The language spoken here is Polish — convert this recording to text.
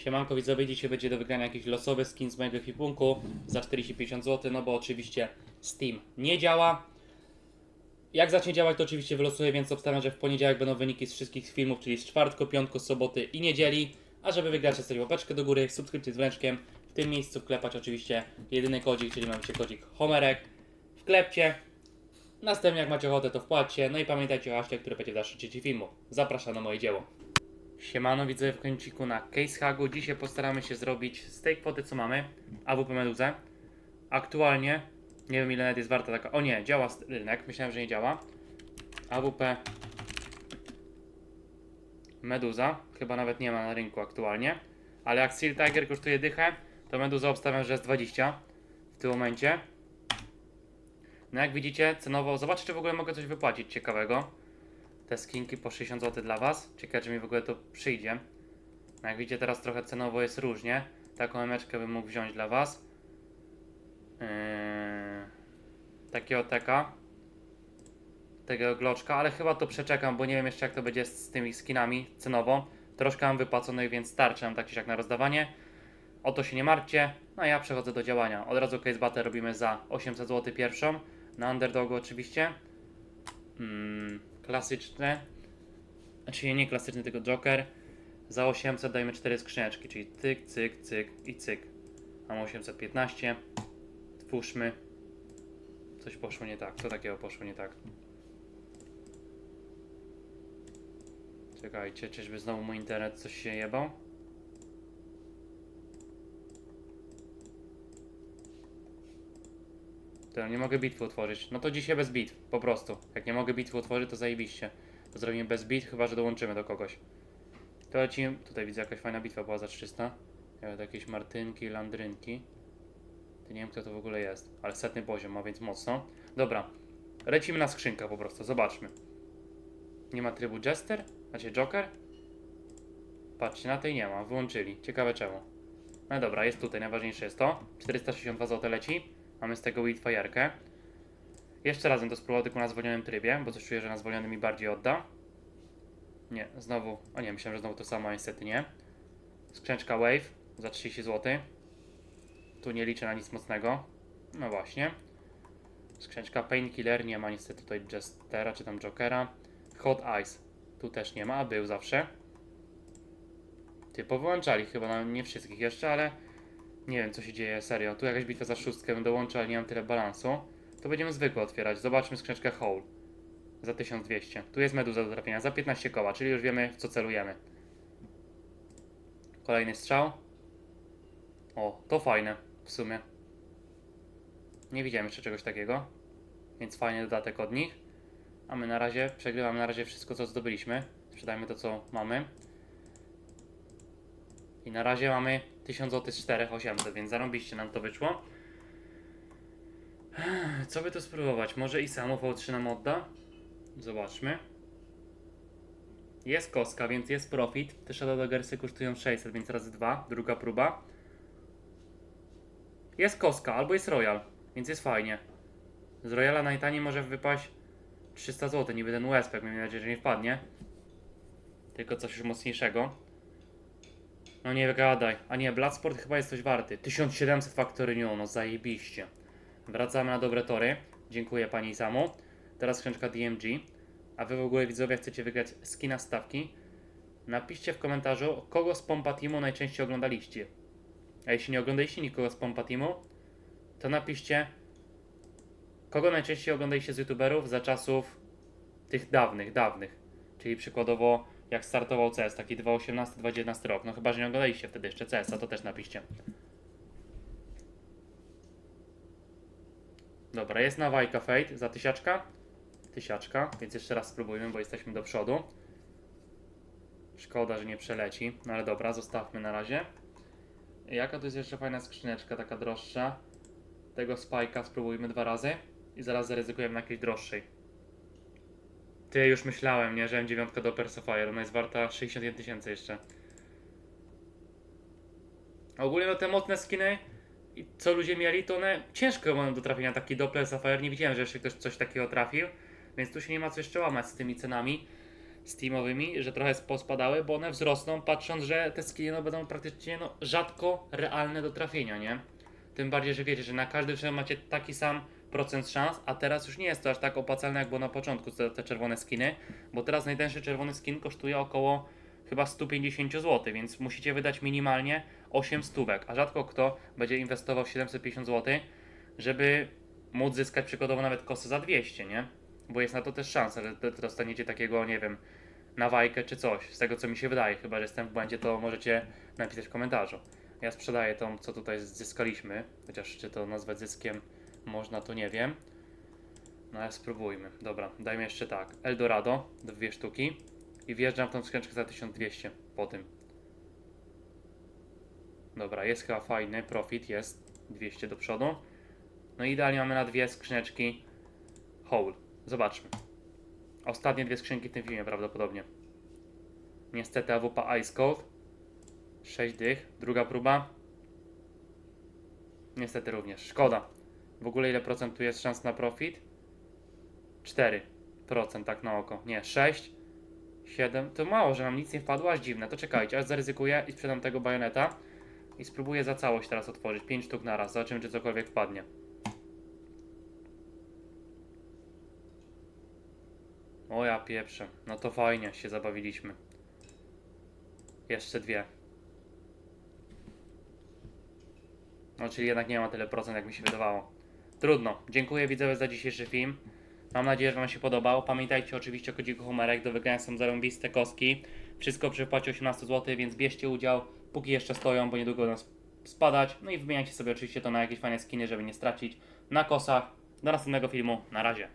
Siemanko widzowie, dzisiaj będzie do wygrania jakiś losowy skin z mojego ekipunku za 40-50 zł, no bo oczywiście Steam nie działa. Jak zacznie działać, to oczywiście wylosuję, więc obstawiam, że w poniedziałek będą wyniki z wszystkich filmów, czyli z czwartku, piątku, soboty i niedzieli. A żeby wygrać, zostawić łapeczkę do góry, subskrypcję z dzwoneczkiem. W tym miejscu wklepać oczywiście jedyny kodzik, czyli mamy się kodzik Homerek. Wklepcie. Następnie jak macie ochotę, to wpłaccie. No i pamiętajcie o haście, który będzie w dalszym trzeci filmu. Zapraszam na moje dzieło. Siemano, widzę w kąciku na Case Hagu. Dzisiaj postaramy się zrobić z tej kwoty, co mamy, AWP Meduzę. Aktualnie, nie wiem ile net jest warta taka, o nie, działa rynek, myślałem, że nie działa. AWP Meduza, chyba nawet nie ma na rynku aktualnie. Ale jak Steel Tiger kosztuje dychę, to Meduza obstawiam, że jest 20 w tym momencie. No jak widzicie, cenowo, zobaczcie czy w ogóle mogę coś wypłacić ciekawego te skinki po 60 zł dla Was. Ciekawe, czy mi w ogóle to przyjdzie. No jak widzicie, teraz trochę cenowo jest różnie. Taką emeczkę bym mógł wziąć dla Was. Yy... Takiego teka. Tego gloczka, ale chyba to przeczekam, bo nie wiem jeszcze jak to będzie z, tymi skinami cenowo. Troszkę mam wypłaconych, więc starczy tak czy siak na rozdawanie. O to się nie martwcie. No ja przechodzę do działania. Od razu case battle robimy za 800 zł pierwszą. Na underdogu oczywiście. Mm, klasyczne. Znaczy nie, klasyczny, tylko Joker. Za 800 dajmy 4 skrzyneczki, czyli cyk, cyk, cyk i cyk. Mam 815. Twórzmy. Coś poszło nie tak. Co takiego poszło nie tak? Czekajcie, czyżby znowu mój internet coś się jebał? To nie mogę bitwy utworzyć. No to dzisiaj bez bitw, po prostu. Jak nie mogę bitwy utworzyć, to zajebiście. To zrobimy bez bitw, chyba że dołączymy do kogoś. To lecimy. Tutaj widzę jakaś fajna bitwa była za 300. Nawet jakieś martynki, landrynki. To nie wiem kto to w ogóle jest, ale setny poziom ma, więc mocno. Dobra, lecimy na skrzynkę po prostu, zobaczmy. Nie ma trybu Jester? Znaczy Joker? Patrzcie, na tej nie ma, wyłączyli. Ciekawe czemu. No dobra, jest tutaj, najważniejsze jest to. 462 zł leci. Mamy z tego Witfire'kę. Jeszcze raz bym to spróbował tylko na zwolnionym trybie, bo coś czuję, że na zwolnionym mi bardziej odda. Nie, znowu, o nie, myślałem, że znowu to samo, a niestety nie. Skrzęczka Wave za 30 zł. Tu nie liczę na nic mocnego. No właśnie. Skrzęczka Painkiller nie ma niestety tutaj Jestera czy tam Jokera. Hot Ice tu też nie ma, a był zawsze. Ty powyłączali chyba, no nie wszystkich jeszcze, ale nie wiem co się dzieje, serio. Tu jakaś bitwa za szóstkę bym dołączył, ale nie mam tyle balansu. To będziemy zwykle otwierać. Zobaczmy skrzyneczkę Hole. Za 1200. Tu jest meduza do trafienia za 15 koła, czyli już wiemy w co celujemy. Kolejny strzał. O, to fajne w sumie. Nie widziałem jeszcze czegoś takiego. Więc fajny dodatek od nich. A my na razie przegrywamy na razie wszystko co zdobyliśmy. Sprzedajmy to co mamy. I na razie mamy 1000 zł z 4800, więc zarąbiście nam to wyszło. Co by to spróbować? Może i samo V3 nam odda? Zobaczmy. Jest kostka, więc jest profit. Te Shadow Daggersy kosztują 600, więc razy 2. Druga próba. Jest koska, albo jest Royal, więc jest fajnie. Z Royala najtaniej może wypaść 300 zł, niby ten USP, miejmy nadzieję, że nie wpadnie. Tylko coś już mocniejszego. No nie gadaj. A nie, Bloodsport chyba jest coś warty. 1700 Factory New, no zajebiście. Wracamy na dobre tory. Dziękuję pani Samu. Teraz skrzynka DMG. A wy w ogóle widzowie chcecie wygrać skina stawki? Napiszcie w komentarzu, kogo z Pompa Teamu najczęściej oglądaliście. A jeśli nie oglądaliście nikogo z Pompa Teamu, to napiszcie, kogo najczęściej oglądaliście z youtuberów za czasów tych dawnych, dawnych. Czyli przykładowo jak startował CS, taki 2018-2019 rok. No chyba, że nie oglądaliście wtedy jeszcze CS, a to też napiszcie. Dobra, jest nawajka Fate za tysiaczka. Tysiaczka, więc jeszcze raz spróbujmy, bo jesteśmy do przodu. Szkoda, że nie przeleci, no ale dobra, zostawmy na razie. Jaka to jest jeszcze fajna skrzyneczka, taka droższa. Tego spajka spróbujmy dwa razy i zaraz zaryzykujemy na jakiejś droższej. Ty, już myślałem, nie, że M9 do Persofire, ona jest warta 61 tysięcy jeszcze. Ogólnie no te mocne skiny, i co ludzie mieli, to one ciężko mają do trafienia taki Doppler Sapphire. Nie widziałem, że jeszcze ktoś coś takiego trafił, więc tu się nie ma co jeszcze łamać z tymi cenami. Steamowymi, że trochę pospadały, bo one wzrosną, patrząc, że te skiny no, będą praktycznie no, rzadko realne do trafienia, nie? Tym bardziej, że wiecie, że na każdy przykład macie taki sam procent szans, a teraz już nie jest to aż tak opłacalne, jak było na początku te, te czerwone skiny, bo teraz najtańszy czerwony skin kosztuje około chyba 150 zł, więc musicie wydać minimalnie 8 stówek, a rzadko kto będzie inwestował 750 zł, żeby móc zyskać przykładowo nawet kosę za 200, nie? Bo jest na to też szansa, że dostaniecie takiego, nie wiem, na wajkę czy coś, z tego co mi się wydaje, chyba że jestem w błędzie, to możecie napisać w komentarzu. Ja sprzedaję tą, co tutaj zyskaliśmy, chociaż czy to nazwać zyskiem można, to nie wiem. No ale spróbujmy. Dobra, dajmy jeszcze tak. Eldorado, dwie sztuki. I wjeżdżam w tą skrzyneczkę za 1200 po tym. Dobra, jest chyba fajny, profit jest 200 do przodu. No i idealnie mamy na dwie skrzyneczki whole. Zobaczmy. Ostatnie dwie skrzynki w tym filmie prawdopodobnie. Niestety AWP Ice Cold. 6 dych. Druga próba. Niestety również. Szkoda. W ogóle ile procent tu jest szans na profit? 4% tak na oko. Nie, 6, 7. To mało, że nam nic nie wpadło, aż dziwne. To czekajcie, aż zaryzykuję i sprzedam tego bajoneta. I spróbuję za całość teraz otworzyć. 5 sztuk na raz. Zobaczymy, czy cokolwiek wpadnie. O ja pieprzę. No to fajnie się zabawiliśmy. Jeszcze dwie. No czyli jednak nie ma tyle procent, jak mi się wydawało. Trudno. Dziękuję widzowie za dzisiejszy film. Mam nadzieję, że Wam się podobał. Pamiętajcie oczywiście o kodziku Humerek. Do wygrania są zarąbiste kostki. Wszystko przy wpłacie 18 zł, więc bierzcie udział, póki jeszcze stoją, bo niedługo nas spadać. No i wymieniajcie sobie oczywiście to na jakieś fajne skiny, żeby nie stracić. Na kosach. Do następnego filmu. Na razie.